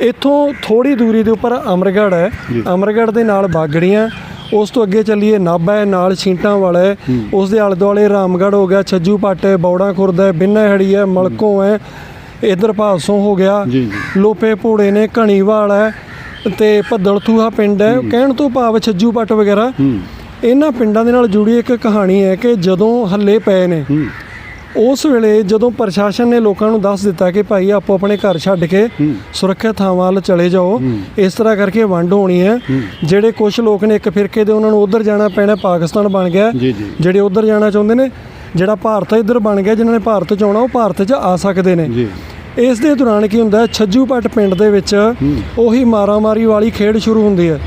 ਇੱਥੋਂ ਥੋੜੀ ਦੂਰੀ ਦੇ ਉੱਪਰ ਅਮਰਗੜ੍ਹ ਹੈ। ਜੀ। ਅਮਰਗੜ੍ਹ ਦੇ ਨਾਲ ਬਾਗੜੀਆਂ ਉਸ ਤੋਂ ਅੱਗੇ ਚੱਲੀਏ ਨਾਭਾ ਹੈ ਨਾਲ ਛੀਂਟਾਂ ਵਾਲਾ ਹੈ। ਉਸ ਦੇ ਆਲੇ ਦੁਆਲੇ ਰਾਮਗੜ੍ਹ ਹੋ ਗਿਆ ਛੱਜੂ ਪੱਟ ਹੈ ਬੌੜਾ ਖੁਰਦ ਹੈ ਬਿੰਨਾਹੜੀ ਹੈ ਮਲਕੋਂ ਹੈ ਇਧਰ ਭਾਸੋਂ ਹੋ ਗਿਆ। ਲੋਪੇ ਭੋੜੇ ਨੇ ਘਣੀਵਾਲ ਹੈ ਤੇ ਭੱਦਲਥੂਹਾ ਪਿੰਡ ਹੈ। ਕਹਿਣ ਤੋਂ ਭਾਵ ਛੱਜੂ ਪੱਟ ਵਗੈਰਾ। ਇਹਨਾਂ ਪਿੰਡਾਂ ਦੇ ਨਾਲ ਜੁੜੀ ਇੱਕ ਕਹਾਣੀ ਹੈ ਕਿ ਜਦੋਂ ਹੱਲੇ ਪਏ ਨੇ ਉਸ ਵੇਲੇ ਜਦੋਂ ਪ੍ਰਸ਼ਾਸਨ ਨੇ ਲੋਕਾਂ ਨੂੰ ਦੱਸ ਦਿੱਤਾ ਕਿ ਭਾਈ ਆਪੋ ਆਪਣੇ ਘਰ ਛੱਡ ਕੇ। ਸੁਰੱਖਿਅਤ ਥਾਵਾਂ ਵੱਲ ਚਲੇ ਜਾਓ। ਇਸ ਤਰ੍ਹਾਂ ਕਰਕੇ ਵੰਡ ਹੋਣੀ ਹੈ। ਜਿਹੜੇ ਕੁਝ ਲੋਕ ਨੇ ਇੱਕ ਫਿਰਕੇ ਦੇ ਉਹਨਾਂ ਨੂੰ ਉਧਰ ਜਾਣਾ ਪੈਣਾ ਪਾਕਿਸਤਾਨ ਬਣ ਗਿਆ। ਜਿਹੜੇ ਉਧਰ ਜਾਣਾ ਚਾਹੁੰਦੇ ਨੇ ਜਿਹੜਾ ਭਾਰਤ ਇੱਧਰ ਬਣ ਗਿਆ ਜਿਨ੍ਹਾਂ ਨੇ ਭਾਰਤ ਚ ਆਉਣਾ ਉਹ ਭਾਰਤ 'ਚ ਆ ਸਕਦੇ ਨੇ। ਇਸ ਦੇ ਦੌਰਾਨ ਕੀ ਹੁੰਦਾ ਛੱਜੂ ਪੱਟ ਪਿੰਡ ਦੇ ਵਿੱਚ ਉਹੀ ਮਾਰਾਮਾਰੀ ਵਾਲੀ ਖੇਡ ਸ਼ੁਰੂ ਹੁੰਦੀ ਹੈ।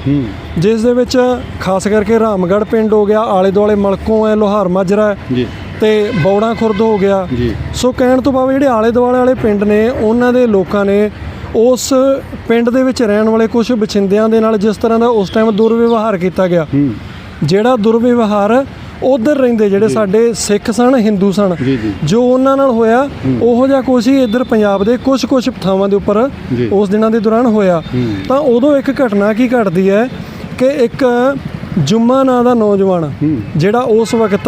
ਜਿਸ ਦੇ ਵਿੱਚ ਖਾਸ ਕਰਕੇ ਰਾਮਗੜ੍ਹ ਪਿੰਡ ਹੋ ਗਿਆ ਆਲੇ ਦੁਆਲੇ ਮਲਕੋਂ ਹੈ ਲੋਹਾਰ ਮਾਜਰਾ ਹੈ। ਜੀ। ਤੇ ਬੌੜਾ ਖੁਰਦ ਹੋ ਗਿਆ। ਜੀ। ਸੋ ਕਹਿਣ ਤੋਂ ਭਾਵ ਜਿਹੜੇ ਆਲੇ ਦੁਆਲੇ ਵਾਲੇ ਪਿੰਡ ਨੇ ਉਹਨਾਂ ਦੇ ਲੋਕਾਂ ਨੇ ਉਸ ਪਿੰਡ ਦੇ ਵਿੱਚ ਰਹਿਣ ਵਾਲੇ ਕੁਝ ਬਛਿੰਦਿਆਂ ਦੇ ਨਾਲ ਜਿਸ ਤਰ੍ਹਾਂ ਦਾ ਉਸ ਟਾਈਮ ਦੁਰਵਿਵਹਾਰ ਕੀਤਾ ਗਿਆ। ਜਿਹੜਾ ਦੁਰਵਿਵਹਾਰ ਉਧਰ ਰਹਿੰਦੇ ਜਿਹੜੇ ਸਾਡੇ ਸਿੱਖ ਸਨ ਹਿੰਦੂ ਸਨ ਜੀ, ਉਹਨਾਂ ਨਾਲ ਹੋਇਆ ਉਹੋ ਜਿਹਾ ਕੁਛ ਹੀ ਇੱਧਰ ਪੰਜਾਬ ਦੇ ਕੁਝ ਕੁਝ ਥਾਵਾਂ ਦੇ ਉੱਪਰ। ਉਸ ਦਿਨਾਂ ਦੇ ਦੌਰਾਨ ਹੋਇਆ। ਤਾਂ ਉਦੋਂ ਇੱਕ ਘਟਨਾ ਕੀ ਘਟਦੀ ਹੈ ਕਿ ਇੱਕ ਜੁਮਾ ਨਾਂ ਦਾ ਨੌਜਵਾਨ ਜਿਹੜਾ ਉਸ ਵਕਤ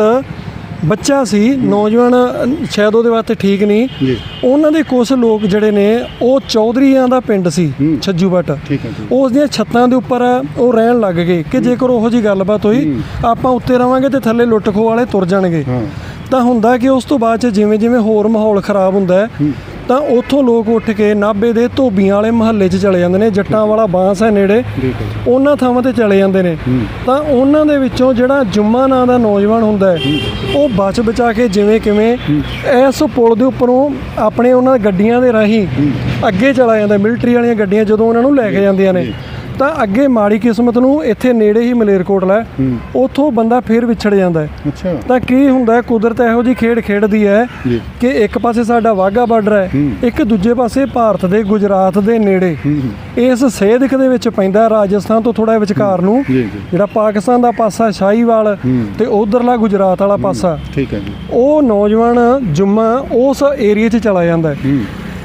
ਬੱਚਾ ਸੀ ਨੌਜਵਾਨ ਸ਼ਾਇਦ ਉਹਦੇ ਵਾਸਤੇ ਠੀਕ ਨਹੀਂ। ਜੀ। ਉਹਨਾਂ ਦੇ ਕੁਝ ਲੋਕ ਜਿਹੜੇ ਨੇ ਉਹ ਚੌਧਰੀਆਂ ਦਾ ਪਿੰਡ ਸੀ। ਛੱਜੂ ਜੀ। ਉਸ ਦੀਆਂ ਛੱਤਾਂ ਦੇ ਉੱਪਰ ਉਹ ਰਹਿਣ ਲੱਗ ਗਏ। ਕਿ ਜੇਕਰ ਉਹੋ ਜੀ ਗੱਲਬਾਤ ਹੋਈ ਆਪਾਂ ਉੱਤੇ ਰਵਾਂਗੇ ਤੇ ਥੱਲੇ ਲੁੱਟ ਖੋਹ ਵਾਲੇ ਤੁਰ ਜਾਣਗੇ। ਤਾਂ ਹੁੰਦਾ ਕਿ ਉਸ ਤੋਂ ਬਾਅਦ ਜਿਵੇਂ ਜਿਵੇਂ ਹੋਰ ਮਾਹੌਲ ਖਰਾਬ ਹੁੰਦਾ ਹੈ। ਤਾਂ ਉੱਥੋਂ ਲੋਕ ਉੱਠ ਕੇ ਨਾਭੇ ਦੇ ਧੋਬੀਆਂ ਵਾਲੇ ਮਹੱਲੇ 'ਚ ਚਲੇ ਜਾਂਦੇ ਨੇ ਜੱਟਾਂ ਵਾਲਾ ਬਾਂਸ ਹੈ ਨੇੜੇ। ਉਹਨਾਂ ਥਾਵਾਂ ਤੇ ਚਲੇ ਜਾਂਦੇ ਨੇ। ਤਾਂ ਉਹਨਾਂ ਦੇ ਵਿੱਚੋਂ ਜਿਹੜਾ ਜੁਮਾ ਨਾਂ ਦਾ ਨੌਜਵਾਨ ਹੁੰਦਾ ਹੈ ਉਹ ਬਚ ਬਚਾ ਕੇ ਜਿਵੇਂ ਕਿਵੇਂ ਇਸ ਪੁਲ ਦੇ ਉੱਪਰੋਂ ਆਪਣੇ ਉਹਨਾਂ ਗੱਡੀਆਂ ਦੇ ਰਾਹੀਂ ਅੱਗੇ ਚਲਾ ਜਾਂਦਾ ਮਿਲਟਰੀ ਵਾਲੀਆਂ ਗੱਡੀਆਂ ਜਦੋਂ ਉਹਨਾਂ ਨੂੰ ਲੈ ਕੇ ਜਾਂਦੀਆਂ ਨੇ। ਤਾਂ ਅੱਗੇ ਮਾੜੀ ਕਿਸਮਤ ਨੂੰ ਇੱਥੇ ਨੇੜੇ ਹੀ ਮਲੇਰਕੋਟਲਾ ਹੈ। ਉੱਥੋਂ ਬੰਦਾ ਫੇਰ ਵਿਛੜ ਜਾਂਦਾ ਹੈ। ਅੱਛਾ। ਤਾਂ ਕੀ ਹੁੰਦਾ ਹੈ ਕੁਦਰਤ ਇਹੋ ਜੀ ਖੇਡ ਖੇਡਦੀ ਹੈ। ਕਿ ਇੱਕ ਪਾਸੇ ਸਾਡਾ ਵਾਹਗਾ ਬਾਰਡਰ ਹੈ ਇੱਕ ਦੂਜੇ ਪਾਸੇ ਭਾਰਤ ਦੇ ਗੁਜਰਾਤ ਦੇ ਨੇੜੇ। ਇਸ ਸੇਧਕ ਦੇ ਵਿੱਚ ਪੈਂਦਾ ਰਾਜਸਥਾਨ ਤੋਂ ਥੋੜਾ ਵਿਚਕਾਰ ਨੂੰ। ਜਿਹੜਾ ਪਾਕਿਸਤਾਨ ਦਾ ਪਾਸਾ ਸ਼ਾਹੀਵਾਲ ਤੇ ਉਧਰਲਾ ਗੁਜਰਾਤ ਵਾਲਾ ਪਾਸਾ। ਠੀਕ ਹੈ ਜੀ। ਉਹ ਨੌਜਵਾਨ ਜੁਮਾ ਉਸ ਏਰੀਆ 'ਚ ਚਲਾ ਜਾਂਦਾ ਹੈ।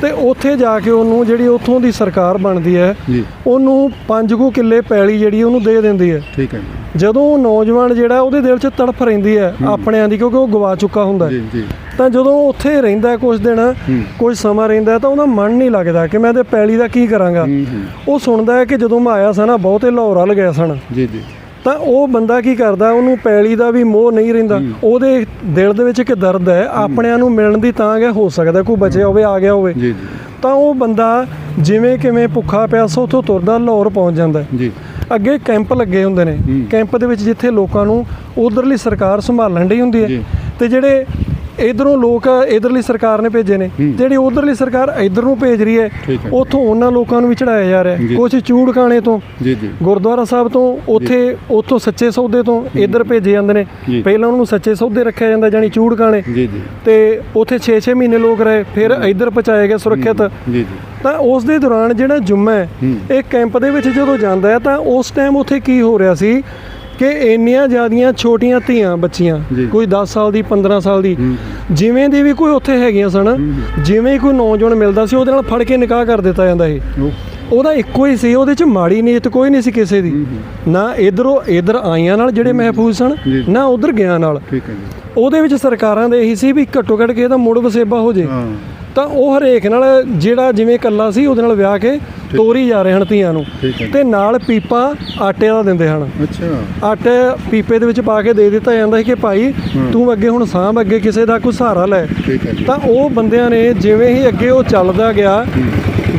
ਤੇ ਉੱਥੇ ਜਾ ਕੇ ਉਹਨੂੰ ਜਿਹੜੀ ਉੱਥੋਂ ਦੀ ਸਰਕਾਰ ਬਣਦੀ ਹੈ ਜੀ। ਉਹਨੂੰ ਪੰਜ ਕੁ ਕਿੱਲੇ ਪੈਲੀ ਜਿਹੜੀ ਉਹਨੂੰ ਦੇ ਦਿੰਦੀ ਹੈ। ਠੀਕ ਹੈ ਜਦੋਂ ਉਹ ਨੌਜਵਾਨ ਜਿਹੜਾ ਉਹਦੇ ਦਿਲ 'ਚ ਤੜਫ ਰਹਿੰਦੀ ਹੈ ਆਪਣਿਆਂ ਦੀ ਕਿਉਂਕਿ ਉਹ ਗਵਾ ਚੁੱਕਾ ਹੁੰਦਾ। ਜੀ ਜੀ। ਤਾਂ ਜਦੋਂ ਉੱਥੇ ਰਹਿੰਦਾ ਕੁਝ ਦਿਨ ਕੁਝ ਸਮਾਂ ਰਹਿੰਦਾ ਤਾਂ ਉਹਦਾ ਮਨ ਨਹੀਂ ਲੱਗਦਾ ਕਿ ਮੈਂ ਤੇ ਪੈਲੀ ਦਾ ਕੀ ਕਰਾਂਗਾ। ਉਹ ਸੁਣਦਾ ਹੈ ਕਿ ਜਦੋਂ ਮੈਂ ਆਇਆ ਸਾਂ ਨਾ ਬਹੁਤੇ ਲਾਹੌਰ ਵੱਲ ਗਿਆ ਸਨ ਜੀ ਜੀ। ਤਾਂ ਉਹ ਬੰਦਾ ਕੀ ਕਰਦਾ ਉਹਨੂੰ ਪੈਲੀ ਦਾ ਵੀ ਮੋਹ ਨਹੀਂ ਰਹਿੰਦਾ। ਉਹਦੇ ਦਿਲ ਦੇ ਵਿੱਚ ਇੱਕ ਦਰਦ ਹੈ ਆਪਣਿਆਂ ਨੂੰ ਮਿਲਣ ਦੀ ਤਾਂ ਕਿ ਹੋ ਸਕਦਾ ਕੋਈ ਬਚਿਆ ਹੋਵੇ ਆ ਗਿਆ ਹੋਵੇ। ਜੀ ਜੀ। ਤਾਂ ਉਹ ਬੰਦਾ ਜਿਵੇਂ ਕਿਵੇਂ ਭੁੱਖਾ ਪਿਆਸਾ ਉੱਥੋਂ ਤੁਰਦਾ ਲਾਹੌਰ ਪਹੁੰਚ ਜਾਂਦਾ। ਹੈ ਜੀ। ਅੱਗੇ ਕੈਂਪ ਲੱਗੇ ਹੁੰਦੇ ਨੇ। ਕੈਂਪ ਦੇ ਵਿੱਚ ਜਿੱਥੇ ਲੋਕਾਂ ਨੂੰ ਉਧਰਲੀ ਸਰਕਾਰ ਸੰਭਾਲਣ ਡਈ ਹੁੰਦੀ ਹੈ। ਤੇ ਜਿਹੜੇ ਇਧਰੋਂ ਲੋਕ ਇਧਰਲੀ ਸਰਕਾਰ ਨੇ ਭੇਜੇ ਨੇ। ਜਿਹੜੀ ਉਧਰਲੀ ਸਰਕਾਰ ਇਧਰ ਨੂੰ ਭੇਜ ਰਹੀ ਹੈ। ਉੱਥੋਂ ਉਹਨਾਂ ਲੋਕਾਂ ਨੂੰ ਵੀ ਚੜਾਇਆ ਜਾ ਰਿਹਾ। ਕੁਝ ਚੂੜਕਾਣੇ ਤੋਂ ਜੀ ਜੀ। ਗੁਰਦੁਆਰਾ ਸਾਹਿਬ ਤੋਂ ਉੱਥੇ ਉੱਥੋਂ ਸੱਚੇ ਸੌਦੇ ਤੋਂ ਇਧਰ ਭੇਜੇ ਜਾਂਦੇ ਨੇ। ਪਹਿਲਾਂ ਉਹਨਾਂ ਨੂੰ ਸੱਚੇ ਸੌਦੇ ਰੱਖਿਆ ਜਾਂਦਾ ਜਾਨੀ ਚੂੜਕਾਣੇ। ਜੀ ਜੀ। ਤੇ ਉੱਥੇ 6-6 ਮਹੀਨੇ ਲੋਕ ਰਹੇ ਫਿਰ ਇਧਰ ਪਹੁੰਚਾਏ ਗਏ ਸੁਰੱਖਿਅਤ। ਜੀ ਜੀ। ਤਾਂ ਉਸ ਦੇ ਦੌਰਾਨ ਜਿਹੜਾ ਜੁਮਾ ਹੈ। ਇਹ ਕੈਂਪ ਦੇ ਵਿੱਚ ਜਦੋਂ ਜਾਂਦਾ ਹੈ ਤਾਂ ਉਸ ਟਾਈਮ ਉੱਥੇ ਕੀ ਹੋ ਰਿਹਾ ਸੀ? ਕਿ ਇੰਨੀਆਂ ਜ਼ਿਆਦੀਆਂ ਛੋਟੀਆਂ ਧੀਆਂ ਬੱਚੀਆਂ। ਕੋਈ 10 ਸਾਲ ਦੀ 15 ਸਾਲ ਦੀ ਜਿਵੇਂ ਦੀ ਵੀ ਕੋਈ ਉੱਥੇ ਹੈਗੀਆਂ ਸਨ ਜਿਵੇਂ ਹੀ ਕੋਈ ਨੌਜਵਾਨ ਮਿਲਦਾ ਸੀ ਉਹਦੇ ਨਾਲ ਫੜ ਕੇ ਨਿਕਾਹ ਕਰ ਦਿੱਤਾ ਜਾਂਦਾ ਸੀ। ਉਹ ਉਹਦਾ ਇੱਕੋ ਹੀ ਸੀ ਉਹਦੇ ਚ ਮਾੜੀ ਨੀਅਤ ਕੋਈ ਨਹੀਂ ਸੀ ਕਿਸੇ ਦੀ। ਨਾ ਇਧਰੋਂ ਇਧਰ ਆਈਆਂ ਨਾਲ ਜਿਹੜੇ ਮਹਿਫੂਜ਼ ਸਨ। ਨਾ ਉਧਰ ਗਿਆ ਨਾਲ। ਠੀਕ ਹੈ ਜੀ। ਉਹਦੇ ਵਿੱਚ ਸਰਕਾਰਾਂ ਦੇ ਇਹੀ ਸੀ ਵੀ ਘੱਟੋ ਘੱਟ ਕੇ ਇਹਦਾ ਮੁੜ ਵਸੇਬਾ ਹੋ ਜੇ। ਹਾਂ। ਤਾਂ ਉਹ ਹਰੇਕ ਨਾਲ ਜਿਹੜਾ ਜਿਵੇਂ ਇਕੱਲਾ ਸੀ ਉਹਦੇ ਨਾਲ ਵਿਆਹ ਕੇ ਤੋਰੀ ਜਾ ਰਹੇ ਹਨ ਧੀਆਂ ਨੂੰ। ਠੀਕ ਹੈ। ਤੇ ਨਾਲ ਪੀਪਾ ਆਟੇ ਦਾ ਦਿੰਦੇ ਹਨ। ਅੱਛਾ। ਆਟੇ ਪੀਪੇ ਦੇ ਵਿੱਚ ਪਾ ਕੇ ਦੇ ਦਿੱਤਾ ਜਾਂਦਾ ਸੀ ਕਿ ਭਾਈ ਤੂੰ ਅੱਗੇ ਹੁਣ ਸਾਂਭ ਅੱਗੇ ਕਿਸੇ ਦਾ ਕੋਈ ਸਹਾਰਾ ਲੈ। ਠੀਕ ਹੈ ਜੀ। ਤਾਂ ਉਹ ਬੰਦਿਆਂ ਨੇ ਜਿਵੇਂ ਹੀ ਅੱਗੇ ਉਹ ਚੱਲਦਾ ਗਿਆ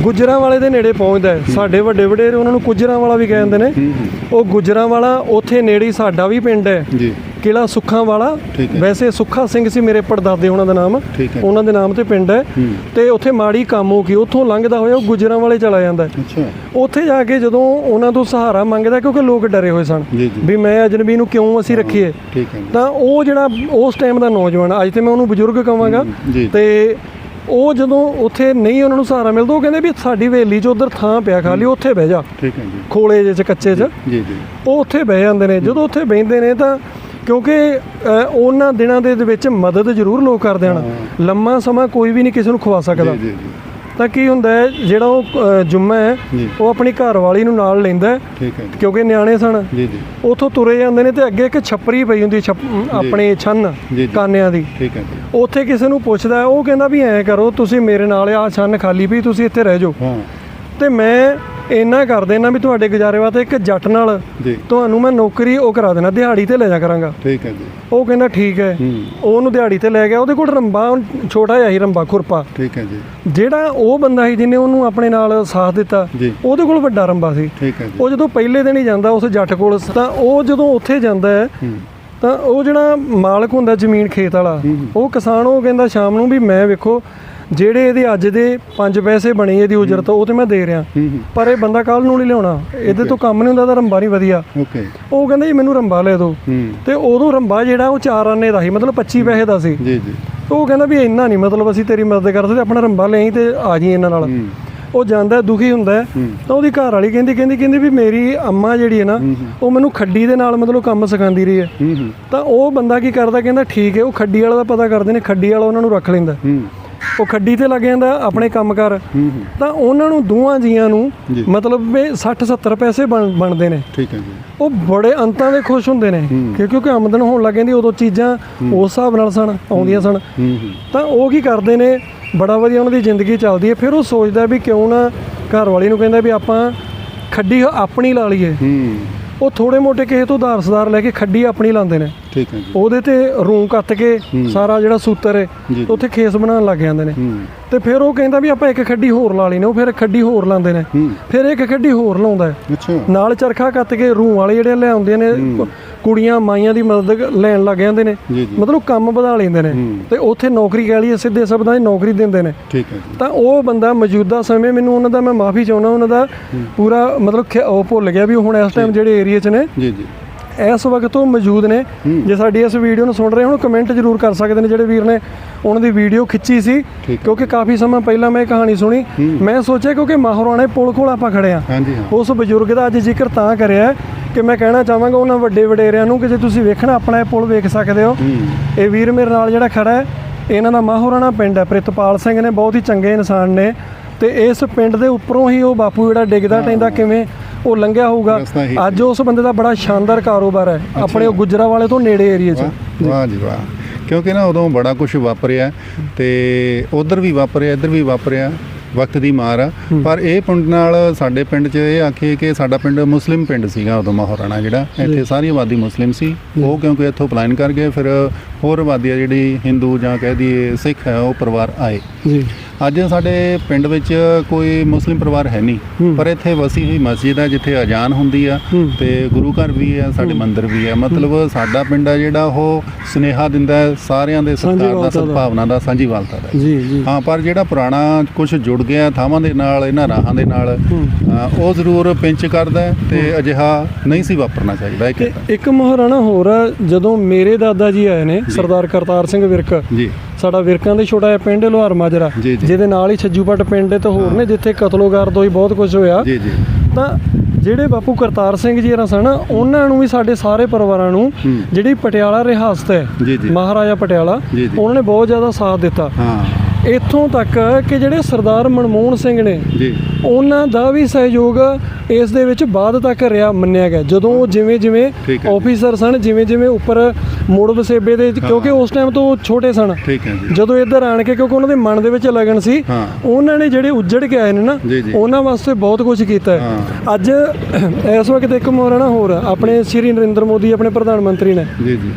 ਗੁਜਰਾਂ ਵਾਲੇ ਦੇ ਨੇੜੇ ਪਹੁੰਚਦਾ ਹੈ। ਸਾਡੇ ਵੱਡੇ ਵਡੇਰੇ ਉਹਨਾਂ ਨੂੰ ਗੁਜਰਾਂ ਵਾਲਾ ਵੀ ਕਹਿੰਦੇ ਨੇ। ਉਹ ਗੁਜਰਾਂ ਵਾਲਾ ਉੱਥੇ ਨੇੜੇ ਹੀ ਸਾਡਾ ਵੀ ਪਿੰਡ ਹੈ। ਜੀ। ਕਿਲਾ ਸੁੱਖਾਂ ਵਾਲਾ। ਵੈਸੇ ਸੁੱਖਾ ਸਿੰਘ ਸੀ ਮੇਰੇ ਪੜਦਾਦੇ ਉਹਨਾਂ ਦਾ ਨਾਮ। ਉਹਨਾਂ ਦੇ ਨਾਮ ਤੇ ਪਿੰਡ ਹੈ। ਤੇ ਉੱਥੇ ਮਾੜੀ ਕੰਮ ਹੋ ਗਈ। ਉੱਥੋਂ ਲੰਘਦਾ ਹੋਇਆ ਉਹ ਗੁਜਰਾਂ ਵਾਲੇ ਚਲਾ ਜਾਂਦਾ ਉੱਥੇ ਜਾ ਕੇ ਜਦੋਂ ਉਹਨਾਂ ਤੋਂ ਸਹਾਰਾ ਮੰਗਦਾ ਕਿਉਂਕਿ ਲੋਕ ਡਰੇ ਹੋਏ ਸਨ। ਵੀ ਮੈਂ ਅਜਨਬੀ ਨੂੰ ਕਿਉਂ ਅਸੀਂ ਰੱਖੀਏ। ਤਾਂ ਉਹ ਜਿਹੜਾ ਉਸ ਟਾਈਮ ਦਾ ਨੌਜਵਾਨ ਅੱਜ ਤੇ ਮੈਂ ਉਹਨੂੰ ਬਜ਼ੁਰਗ ਕਹਾਂਗਾ। ਤੇ ਉਹ ਜਦੋਂ ਉੱਥੇ ਨਹੀਂ ਉਹਨਾਂ ਨੂੰ ਸਹਾਰਾ ਮਿਲਦਾ ਉਹ ਕਹਿੰਦੇ ਵੀ ਸਾਡੀ ਹਵੇਲੀ 'ਚ ਉਧਰ ਥਾਂ ਪਿਆ ਖਾਲੀ ਉੱਥੇ ਬਹਿ ਜਾ। ਠੀਕ ਹੈ ਜੀ। ਖੋਲੇ ਜਿਹੇ 'ਚ ਕੱਚੇ 'ਚ। ਜੀ ਜੀ। ਉਹ ਉੱਥੇ ਬਹਿ ਜਾਂਦੇ ਨੇ। ਜਦੋਂ ਉੱਥੇ ਬਹਿੰਦੇ ਨੇ ਤਾਂ ਕਿਉਂਕਿ ਅ, ਉਹਨਾਂ ਦਿਨਾਂ ਦੇ ਵਿੱਚ ਮਦਦ ਜ਼ਰੂਰ ਲੋਕ ਕਰਦੇ ਹਨ। ਲੰਮਾ ਸਮਾਂ ਕੋਈ ਵੀ ਨਹੀਂ ਕਿਸੇ ਨੂੰ ਖਵਾ ਸਕਦਾ। ਜੀ ਜੀ ਜੀ। ਤਾਂ ਕੀ ਹੁੰਦਾ ਹੈ ਜਿਹੜਾ ਉਹ ਅ, ਜੁੰਮਾ ਹੈ ਜੀ। ਉਹ ਆਪਣੀ ਘਰ ਵਾਲੀ ਨੂੰ ਨਾਲ ਲੈਂਦਾ ਹੈ, ਠੀਕ ਹੈ ਜੀ। ਕਿਉਂਕਿ ਨਿਆਣੇ ਸਨ। ਜੀ ਜੀ। ਉਥੋਂ ਤੁਰੇ ਜਾਂਦੇ ਨੇ ਤੇ ਅੱਗੇ ਇੱਕ ਛੱਪਰੀ ਪਈ ਹੁੰਦੀ ਛੱਪ- ਆਪਣੇ ਛੰਨ ਜੀ। ਕਾਨਿਆਂ ਦੀ। ਠੀਕ ਹੈ ਜੀ। ਉੱਥੇ ਕਿਸੇ ਨੂੰ ਪੁੱਛਦਾ ਹੈ, ਉਹ ਕਹਿੰਦਾ ਵੀ ਐਂ ਕਰੋ ਤੁਸੀਂ ਮੇਰੇ ਨਾਲ ਆ ਛੰਨ ਖਾਲੀ ਵੀ ਤੁਸੀਂ ਇੱਥੇ ਰਹਿ ਜਾਓ। ਹਾਂ। ਤੇ ਮੈਂ ਇੰਨਾ ਕਰ ਦੇਣਾ ਵੀ ਤੁਹਾਡੇ ਗੁਜ਼ਾਰੇ ਵਾਸਤੇ ਇੱਕ ਜੱਟ ਨਾਲ ਜੀ। ਤੁਹਾਨੂੰ ਮੈਂ ਨੌਕਰੀ ਉਹ ਕਰਾ ਦੇਣਾ ਦਿਹਾੜੀ ਤੇ ਲੈ ਜਾ ਕਰਾਂਗਾ। ਠੀਕ ਹੈ ਜੀ। ਉਹ ਕਹਿੰਦਾ ਠੀਕ ਹੈ। ਉਹਨੂੰ ਦਿਹਾੜੀ ਤੇ ਲੈ ਗਿਆ ਉਹਦੇ ਕੋਲ ਰੰਬਾ ਛੋਟਾ ਜਿਹਾ ਹੀ ਰੰਬਾ ਖੁਰਪਾ। ਠੀਕ ਹੈ ਜੀ। ਜਿਹੜਾ ਉਹ ਬੰਦਾ ਸੀ ਜਿਹਨੇ ਉਹਨੂੰ ਆਪਣੇ ਨਾਲ ਸਾਥ ਦਿੱਤਾ ਜੀ। ਉਹਦੇ ਕੋਲ ਵੱਡਾ ਰੰਬਾ ਸੀ। ਠੀਕ ਹੈ ਜੀ। ਉਹ ਜਦੋਂ ਪਹਿਲੇ ਦਿਨ ਹੀ ਜਾਂਦਾ ਉਸ ਜੱਟ ਕੋਲ ਤਾਂ ਉਹ ਜਦੋਂ ਉੱਥੇ ਜਾਂਦਾ ਹੂੰ ਤਾਂ ਉਹ ਜਿਹੜਾ ਮਾਲਕ ਹੁੰਦਾ ਜ਼ਮੀਨ ਖੇਤ ਵਾਲਾ ਉਹ ਕਿਸਾਨ ਉਹ ਕਹਿੰਦਾ ਸ਼ਾਮ ਨੂੰ ਵੀ ਮੈਂ ਵੇਖੋ ਜਿਹੜੇ ਇਹਦੇ ਅੱਜ ਦੇ 5 ਪੈਸੇ ਬਣੇ ਇਹਦੀ ਉਜਰਤ ਉਹ ਤੇ ਮੈਂ ਦੇ ਰਿਹਾ। ਪਰ ਇਹ ਬੰਦਾ ਕੱਲ ਨੂੰ ਨਹੀਂ ਲਿਆਉਣਾ। ਇਹਦੇ ਤੋਂ ਕੰਮ ਨਹੀਂ ਹੁੰਦਾ ਤਾਂ ਰੰਬਾ ਨਹੀਂ ਵਧੀਆ। ਓਕੇ। ਉਹ ਕਹਿੰਦਾ ਜੀ ਮੈਨੂੰ ਰੰਬਾ ਲੈ ਦਿਓ। ਤੇ ਉਦੋਂ ਰੰਬਾ ਜਿਹੜਾ ਉਹ 4 ਆਨੇ ਦਾ ਸੀ ਮਤਲਬ 25 ਪੈਸੇ ਦਾ ਸੀ। ਜੀ ਜੀ। ਉਹ ਕਹਿੰਦਾ ਵੀ ਇੰਨਾ ਨਹੀਂ ਮਤਲਬ ਅਸੀਂ ਤੇਰੀ ਮਦਦ ਕਰ ਸਕਦੇ ਆਪਣਾ ਰੰਬਾ ਲਈ ਤੇ ਆ ਜੀ ਇਹਨਾਂ ਨਾਲ। ਉਹ ਜਾਂਦਾ ਦੁਖੀ ਹੁੰਦਾ। ਤਾਂ ਉਹਦੀ ਘਰ ਵਾਲੀ ਕਹਿੰਦੀ ਕਹਿੰਦੀ ਕਹਿੰਦੀ ਵੀ ਮੇਰੀ ਅੰਮਾ ਜਿਹੜੀ ਹੈ ਨਾ ਉਹ ਮੈਨੂੰ ਖੱਡੀ ਦੇ ਨਾਲ ਮਤਲਬ ਕੰਮ ਸਿਖਾਉਂਦੀ ਰਹੀ ਹੈ। ਤਾਂ ਉਹ ਬੰਦਾ ਕੀ ਕਰਦਾ ਕਹਿੰਦਾ ਠੀਕ ਹੈ ਉਹ ਖੱਡੀ ਵਾਲਾ ਦਾ ਪਤਾ ਕਰਦੇ ਨੇ ਖੱਡੀ ਵਾਲਾ ਉਹਨਾਂ ਨੂੰ ਰੱਖ ਲੈਂਦਾ। ਉਹ ਖੱਡੀ ਤੇ ਲੱਗ ਜਾਂਦਾ ਆਪਣੇ ਕੰਮ ਕਰ। ਤਾਂ ਉਹਨਾਂ ਨੂੰ ਦੋਵਾਂ ਜੀਆਂ ਨੂੰ। ਮਤਲਬ ਵੀ 60 70 ਪੈਸੇ ਬਣ- ਬਣਦੇ ਨੇ। ਠੀਕ ਹੈ ਜੀ। ਉਹ ਬੜੇ ਅੰਤਾਂ ਦੇ ਖੁਸ਼ ਹੁੰਦੇ ਨੇ ਕਿਉਂ- ਕਿਉਂਕਿ ਆਮਦਨ ਹੋਣ ਲੱਗ ਜਾਂਦੀ ਉਦੋਂ ਚੀਜ਼ਾਂ ਉਸ ਹਿਸਾਬ ਨਾਲ ਸਨ ਆਉਂਦੀਆਂ ਹੂੰ ਤਾਂ ਉਹ ਕੀ ਕਰਦੇ ਨੇ ਬੜਾ ਵਧੀਆ ਉਹਨਾਂ ਦੀ ਜ਼ਿੰਦਗੀ ਚੱਲਦੀ ਹੈ। ਫਿਰ ਉਹ ਸੋਚਦਾ ਵੀ ਕਿਉਂ ਨਾ ਘਰ ਵਾਲੀ ਨੂੰ ਕਹਿੰਦਾ ਵੀ ਆਪਾਂ ਖੱਡੀ ਆਪਣੀ ਲਾ ਲਈਏ। ਉਹ ਥੋੜੇ ਮੋਟੇ ਕਿਸੇ ਤੋਂ ਉਧਾਰ ਸੁਧਾਰ ਲੈ ਕੇ ਖੱਡੀ ਆਪਣੀ ਲਾਉਂਦੇ ਨੇ। ਠੀਕ ਹੈ ਜੀ। ਉਹਦੇ ਤੇ ਰੂੰ ਕੱਤ ਕੇ ਸਾਰਾ ਜਿਹੜਾ ਸੂਤਰ ਹੈ। ਉੱਥੇ ਖੇਸ ਬਣਾਉਣ ਲੱਗ ਜਾਂਦੇ ਨੇ। ਤੇ ਫਿਰ ਉਹ ਕਹਿੰਦਾ ਵੀ ਆਪਾਂ ਇੱਕ ਖੱਡੀ ਹੋਰ ਲਾ ਲੈਨੇ ਉਹ ਫਿਰ ਖੱਡੀ ਹੋਰ ਲਾਉਂਦੇ ਨੇ। ਫਿਰ ਇੱਕ ਖੱਡੀ ਹੋਰ ਲਾਉਂਦਾ ਨਾਲ ਚਰਖਾ ਕੱਤ ਕੇ ਰੂੰ ਵਾਲੇ ਜਿਹੜੇ ਲਿਆਉਂਦੇ ਨੇ ਕੁੜੀਆਂ ਮਾਈਆਂ ਦੀ ਮਦਦ ਲੈਣ ਲੱਗ ਜਾਂਦੇ ਨੇ। ਮਤਲਬ ਕੰਮ ਵਧਾ ਲੈਂਦੇ ਨੇ। ਤੇ ਉੱਥੇ ਨੌਕਰੀ ਕਹਿ ਲਈਏ ਸਿੱਧੇ ਸ਼ਬਦਾਂ 'ਚ ਨੌਕਰੀ ਦਿੰਦੇ ਨੇ। ਠੀਕ ਹੈ ਜੀ। ਤਾਂ ਉਹ ਬੰਦਾ ਮੌਜੂਦਾ ਸਮੇਂ ਮੈਨੂੰ ਉਹਨਾਂ ਦਾ ਮੈਂ ਮਾਫੀ ਚਾਹੁੰਦਾ ਉਹਨਾਂ ਦਾ ਪੂਰਾ ਮਤਲਬ ਉਹ ਭੁੱਲ ਗਿਆ ਵੀ ਹੁਣ ਇਸ ਟਾਈਮ ਜਿਹੜੇ ਏਰੀਆ 'ਚ ਨੇ ਜੀ ਜੀ। ਇਸ ਵਕਤ ਉਹ ਮੌਜੂਦ ਨੇ। ਜੇ ਸਾਡੀ ਇਸ ਵੀਡੀਓ ਨੂੰ ਸੁਣ ਰਹੇ ਹੋ ਕਮੈਂਟ ਜ਼ਰੂਰ ਕਰ ਸਕਦੇ ਨੇ ਜਿਹੜੇ ਵੀਰ ਨੇ ਉਹਨਾਂ ਦੀ ਵੀਡੀਓ ਖਿੱਚੀ ਸੀ। ਕਿਉਂਕਿ ਕਾਫੀ ਸਮਾਂ ਪਹਿਲਾਂ ਮੈਂ ਇਹ ਕਹਾਣੀ ਸੁਣੀ। ਮੈਂ ਸੋਚਿਆ ਕਿਉਂਕਿ ਮਾਹੌਰਾਣੇ ਪੁਲ ਕੋਲ ਆਪਾਂ ਖੜੇ ਆ ਉਸ ਬਜ਼ੁਰਗ ਦਾ ਅੱਜ ਜ਼ਿਕਰ ਤਾਂ ਕਰਿਆ ਕਿ ਮੈਂ ਕਹਿਣਾ ਚਾਹਾਂਗਾ ਉਹਨਾਂ ਵੱਡੇ ਵਡੇਰਿਆਂ ਨੂੰ ਕਿ ਜੇ ਤੁਸੀਂ ਵੇਖਣਾ ਆਪਣਾ ਇਹ ਪੁਲ ਵੇਖ ਸਕਦੇ ਹੂੰ। ਇਹ ਵੀਰ ਮੇਰੇ ਨਾਲ ਜਿਹੜਾ ਖੜਾ ਹੈ ਇਹਨਾਂ ਦਾ ਮਾਹੌਰਾਣਾ ਪਿੰਡ ਹੈ। ਪ੍ਰਿਤਪਾਲ ਸਿੰਘ ਨੇ ਬਹੁਤ ਹੀ ਚੰਗੇ ਇਨਸਾਨ ਨੇ। ਤੇ ਇਸ ਪਿੰਡ ਦੇ ਉੱਪਰੋਂ ਹੀ ਉਹ ਬਾਪੂ ਜਿਹੜਾ ਡਿੱਗਦਾ ਟੈਂਦਾ ਕਿਵੇਂ ਉਹ ਲੰਘਿਆ ਹੋਊਗਾ। ਰਸਤਾ ਹੀ। ਅੱਜ ਉਸ ਬੰਦੇ ਦਾ ਬੜਾ ਸ਼ਾਨਦਾਰ ਕਾਰੋਬਾਰ ਹੈ। ਆਪਣੇ ਉਹ ਗੁਜਰਾ ਵਾਲੇ ਤੋਂ ਨੇੜੇ ਏਰੀਏ 'ਚ। ਵਾਹ ਵਾਹ ਜੀ ਵਾਹ। ਕਿਉਂਕਿ ਨਾ ਉਦੋਂ ਬੜਾ ਕੁਝ ਵਾਪਰਿਆ ਤੇ ਉਧਰ ਵੀ ਵਾਪਰਿਆ ਇੱਧਰ ਵੀ ਵਾਪਰਿਆ ਵਕਤ ਦੀ ਮਾਰ ਆ। ਪਰ ਇਹ ਪਿੰਡ ਨਾਲ ਸਾਡੇ ਪਿੰਡ 'ਚ ਇਹ ਆਖੀਏ ਕਿ ਸਾਡਾ ਪਿੰਡ ਮੁਸਲਿਮ ਪਿੰਡ ਸੀਗਾ ਉਦੋਂ ਮਹੌਰਾਣਾ ਜਿਹੜਾ। ਇੱਥੇ ਸਾਰੀ ਆਬਾਦੀ ਮੁਸਲਿਮ ਸੀ। ਉਹ ਕਿਉਂਕਿ ਇੱਥੋਂ ਪਲਾਨ ਕਰ ਗਏ ਫਿਰ ਹੋਰ ਆਬਾਦੀ ਆ ਜਿਹੜੀ ਹਿੰਦੂ ਜਾਂ ਕਹਿ ਦਈਏ ਸਿੱਖ ਹੈ ਉਹ ਪਰਿਵਾਰ ਆਏ। ਜੀ। ਅੱਜ ਸਾਡੇ ਪਿੰਡ ਵਿੱਚ ਕੋਈ ਮੁਸਲਿਮ ਪਰਿਵਾਰ ਹੈ ਨਹੀਂ ਪਰ ਇੱਥੇ ਵਸੀ ਹੋਈ ਮਸਜਿਦ ਹੈ ਜਿੱਥੇ ਅਜ਼ਾਨ ਹੁੰਦੀ ਆ ਤੇ ਗੁਰੂ ਘਰ ਵੀ ਹੈ ਸਾਡੇ ਮੰਦਿਰ ਵੀ ਹੈ। ਮਤਲਬ ਸਾਡਾ ਪਿੰਡ ਹੈ ਜਿਹੜਾ ਉਹ ਸਨੇਹਾ ਦਿੰਦਾ ਸਾਰਿਆਂ ਦੇ ਸਤਿਕਾਰ ਦਾ। ਸਦਭਾਵਨਾ ਦਾ ਸਾਂਝੀਵਾਲਤਾ ਦਾ। ਜੀ ਜੀ। ਹਾਂ ਪਰ ਜਿਹੜਾ ਪੁਰਾਣਾ ਕੁਝ ਜੁੜ ਗਿਆ ਥਾਵਾਂ ਦੇ ਨਾਲ ਇਹਨਾਂ ਰਾਹਾਂ ਦੇ ਨਾਲ ਉਹ ਜ਼ਰੂਰ ਪਿੰਚ ਕਰਦਾ ਤੇ ਅਜਿਹਾ ਨਹੀਂ ਸੀ ਵਾਪਰਨਾ ਚਾਹੀਦਾ ਕਹਿੰਦਾ ਇੱਕ ਮਹਾਰਾਣਾ ਹੋਰ ਆ ਜਦੋਂ ਮੇਰੇ ਦਾਦਾ ਜੀ ਆਏ ਨੇ ਸਰਦਾਰ ਕਰਤਾਰ ਸਿੰਘ ਵਿਰਕ ਜੀ। ਸਾਡਾ ਵਿਰਕਾਂ ਦੇ ਛੋਟਾ ਜਿਹਾ ਪਿੰਡ ਲੋਹਾਰ ਮਾਜਰਾ। ਜਿਹਦੇ ਨਾਲ ਹੀ ਛੱਜੂਪੱਟ ਪਿੰਡ ਤੇ ਹੋਰ ਨੇ ਜਿੱਥੇ ਕਤਲੋਗਾਰ ਤੋਂ ਹੀ ਬਹੁਤ ਕੁਝ ਹੋਇਆ ਜੀ ਜੀ ਤਾਂ ਜਿਹੜੇ ਬਾਪੂ ਕਰਤਾਰ ਸਿੰਘ ਜੀ ਰਾਂ ਸਨ ਉਹਨਾਂ ਨੂੰ ਵੀ ਸਾਡੇ ਸਾਰੇ ਪਰਿਵਾਰਾਂ ਨੂੰ। ਜਿਹੜੀ ਪਟਿਆਲਾ ਰਿਆਸਤ ਹੈ। ਮਹਾਰਾਜਾ ਪਟਿਆਲਾ। ਉਹਨਾਂ ਨੇ ਬਹੁਤ ਜ਼ਿਆਦਾ ਸਾਥ ਦਿੱਤਾ ਹਾਂ ਇੱਥੋਂ ਤੱਕ ਕਿ ਜਿਹੜੇ ਸਰਦਾਰ ਮਨਮੋਹਨ ਸਿੰਘ ਨੇ ਜੀ ਉਹਨਾਂ ਦਾ ਵੀ ਸਹਿਯੋਗ ਇਸ ਦੇ ਵਿੱਚ ਬਾਅਦ ਤੱਕ ਰਿਹਾ ਮੰਨਿਆ ਗਿਆ ਜਦੋਂ ਉਹ ਜਿਵੇਂ ਜਿਵੇਂ। ਆਫੀਸਰ ਸਨ ਜਿਵੇਂ ਜਿਵੇਂ ਉੱਪਰ ਮੋੜ ਵਸੇਬੇ ਦੇ ਕਿਉਂਕਿ ਉਸ ਟਾਈਮ ਤੋਂ ਛੋਟੇ ਸਨ ਠੀਕ ਹੈ ਜੀ ਜਦੋਂ ਇੱਧਰ ਆਣ ਕੇ ਕਿਉਂਕਿ ਉਹਨਾਂ ਦੇ ਮਨ ਦੇ ਵਿੱਚ ਲਗਨ ਸੀ। ਉਹਨਾਂ ਨੇ ਜਿਹੜੇ ਉੱਜੜ ਕੇ ਆਏ ਨੇ ਨਾ। ਉਹਨਾਂ ਵਾਸਤੇ ਬਹੁਤ ਕੁਝ ਕੀਤਾ ਹੈ। ਅੱਜ ਇਸ ਵਕਤ ਇੱਕ ਮੋਰਾਣਾ ਹੋਰ ਆਪਣੇ ਸ਼੍ਰੀ ਨਰਿੰਦਰ ਮੋਦੀ ਆਪਣੇ ਪ੍ਰਧਾਨ ਮੰਤਰੀ ਨੇ ਜੀ ਜੀ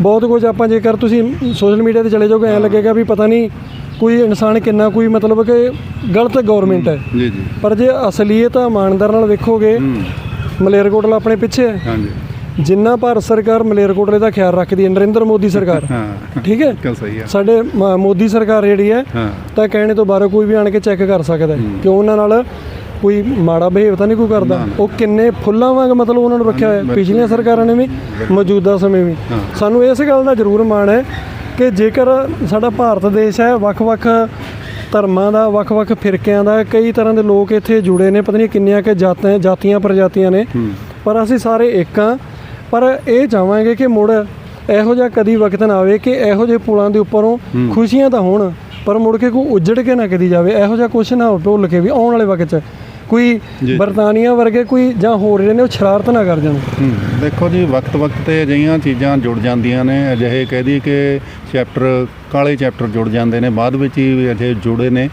ਬਹੁਤ ਕੁਝ ਆਪਾਂ ਜੇਕਰ ਤੁਸੀਂ ਸੋਸ਼ਲ ਮੀਡੀਆ ਤੇ ਚਲੇ ਜਾਓਗੇ ਐ ਲੱਗੇਗਾ ਵੀ ਪਤਾ ਨਹੀਂ ਕੋਈ ਇਨਸਾਨ ਕਿੰਨਾ ਕੋਈ ਮਤਲਬ ਕਿ ਗਲਤ ਗਵਰਨਮੈਂਟ ਹੈ। ਜੀ ਜੀ। ਪਰ ਜੇ ਅਸਲੀਅਤ ਇਮਾਨਦਾਰ ਨਾਲ ਵੇਖੋਗੇ ਮਲੇਰਕੋਟਲਾ ਆਪਣੇ ਪਿੱਛੇ ਹੈ। ਹਾਂਜੀ। ਜਿੰਨਾ ਭਾਰਤ ਸਰਕਾਰ ਮਲੇਰਕੋਟਲੇ ਦਾ ਖਿਆਲ ਰੱਖਦੀ ਹੈ ਨਰਿੰਦਰ ਮੋਦੀ ਸਰਕਾਰ। ਹਾਂ। ਠੀਕ ਹੈ? ਗੱਲ ਸਹੀ ਹੈ। ਸਾਡੇ ਮੋਦੀ ਸਰਕਾਰ ਜਿਹੜੀ ਹੈ ਤਾਂ ਕਹਿਣੇ ਤੋਂ ਬਾਹਰ ਕੋਈ ਵੀ ਆਣ ਕੇ ਚੈੱਕ ਕਰ ਸਕਦਾ ਕਿ ਉਹਨਾਂ ਨਾਲ ਕੋਈ ਮਾੜਾ ਬਿਹੇਵ ਤਾਂ ਨਹੀਂ ਕੋਈ ਕਰਦਾ? ਉਹ ਕਿੰਨੇ ਫੁੱਲਾਂ ਵਾਂਗ ਮਤਲਬ ਉਹਨਾਂ ਨੂੰ ਰੱਖਿਆ ਹੋਇਆ ਪਿਛਲੀਆਂ ਸਰਕਾਰਾਂ ਨੇ ਵੀ ਮੌਜੂਦਾ ਸਮੇਂ ਵੀ। ਸਾਨੂੰ ਇਸ ਗੱਲ ਦਾ ਜ਼ਰੂਰ ਮਾਣ ਹੈ ਕਿ ਜੇਕਰ ਸਾਡਾ ਭਾਰਤ ਦੇਸ਼ ਹੈ ਵੱਖ-ਵੱਖ ਧਰਮਾਂ ਦਾ ਵੱਖ-ਵੱਖ ਫਿਰਕਿਆਂ ਦਾ ਕਈ ਤਰ੍ਹਾਂ ਦੇ ਲੋਕ ਇੱਥੇ ਜੁੜੇ ਨੇ ਪਤਾ ਨਹੀਂ ਕਿੰਨੀਆਂ ਕਿ ਜਾਤਾਂ ਜਾਤੀਆਂ ਪ੍ਰਜਾਤੀਆਂ ਨੇ ਪਰ ਅਸੀਂ ਸਾਰੇ ਇੱਕ ਹਾਂ। ਪਰ ਇਹ ਚਾਹਾਂਗੇ ਕਿ ਮੁੜ ਇਹੋ ਜਿਹਾ ਕਦੀ ਵਕਤ ਨਾ ਆਵੇ ਕਿ ਇਹੋ ਜਿਹੇ ਪੁਲਾਂ ਦੇ ਉੱਪਰੋਂ ਖੁਸ਼ੀਆਂ ਤਾਂ ਹੋਣ ਪਰ ਮੁੜ ਕੇ ਕੋਈ ਉੱਜੜ ਕੇ ਨਾ ਕਦੀ ਜਾਵੇ। ਇਹੋ ਜਿਹਾ ਕੁਛ ਨਾ ਭੁੱਲ ਕੇ ਵੀ ਆਉਣ ਵਾਲੇ ਵਕਤ 'ਚ ਕੋਈ। ਬਰਤਾਨੀਆ ਵਰਗੇ ਕੋਈ ਜਾਂ ਹੋਰ ਜਿਹੜੇ ਨੇ ਉਹ ਸ਼ਰਾਰਤ ਨਾ ਕਰ ਜਾਣ। ਦੇਖੋ ਜੀ ਵਕਤ ਵਕਤ ਤੇ ਅਜਿਹੀਆਂ ਚੀਜ਼ਾਂ ਜੁੜ ਜਾਂਦੀਆਂ ਨੇ। ਅਜਿਹੇ ਕਹਿ ਦਈਏ ਕਿ ਚੈਪਟਰ ਕਾਲੇ ਚੈਪਟਰ ਜੁੜ ਜਾਂਦੇ ਨੇ। ਬਾਅਦ ਵਿੱਚ ਹੀ ਅਜਿਹੇ ਜੁੜੇ ਨੇ।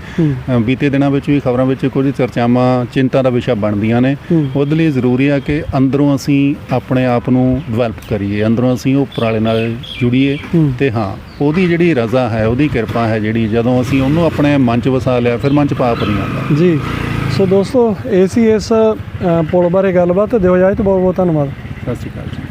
ਬੀਤੇ ਦਿਨਾਂ ਵਿੱਚ ਵੀ ਖਬਰਾਂ ਵਿੱਚ ਕੁਝ ਚਰਚਾਵਾਂ ਚਿੰਤਾ ਦਾ ਵਿਸ਼ਾ ਬਣਦੀਆਂ ਨੇ। ਉਹਦੇ ਲਈ ਜ਼ਰੂਰੀ ਆ ਕਿ ਅੰਦਰੋਂ ਅਸੀਂ ਆਪਣੇ ਆਪ ਨੂੰ ਡਿਵੈਲਪ ਕਰੀਏ। ਅੰਦਰੋਂ ਅਸੀਂ ਉਹ ਉਪਰਾਲੇ ਨਾਲ ਜੁੜੀਏ। ਤੇ ਹਾਂ ਉਹਦੀ ਜਿਹੜੀ ਰਜ਼ਾ ਹੈ ਉਹਦੀ ਕਿਰਪਾ ਹੈ ਜਿਹੜੀ ਜਦੋਂ ਅਸੀਂ ਉਹਨੂੰ ਆਪਣੇ ਮਨ 'ਚ ਵਸਾ ਲਿਆ ਫਿਰ ਮਨ 'ਚ ਪਾਪ ਨਹੀਂ ਆਉਂਦਾ। ਜੀ। ਸੋ ਦੋਸਤੋ ਏਸੀ ਇਸ ਪੁਲ ਬਾਰੇ ਗੱਲਬਾਤ। ਦਿਓ ਇਜਾਜ਼ਤ ਬਹੁਤ ਬਹੁਤ ਧੰਨਵਾਦ। ਸਤਿ ਸ਼੍ਰੀ ਅਕਾਲ ਜੀ।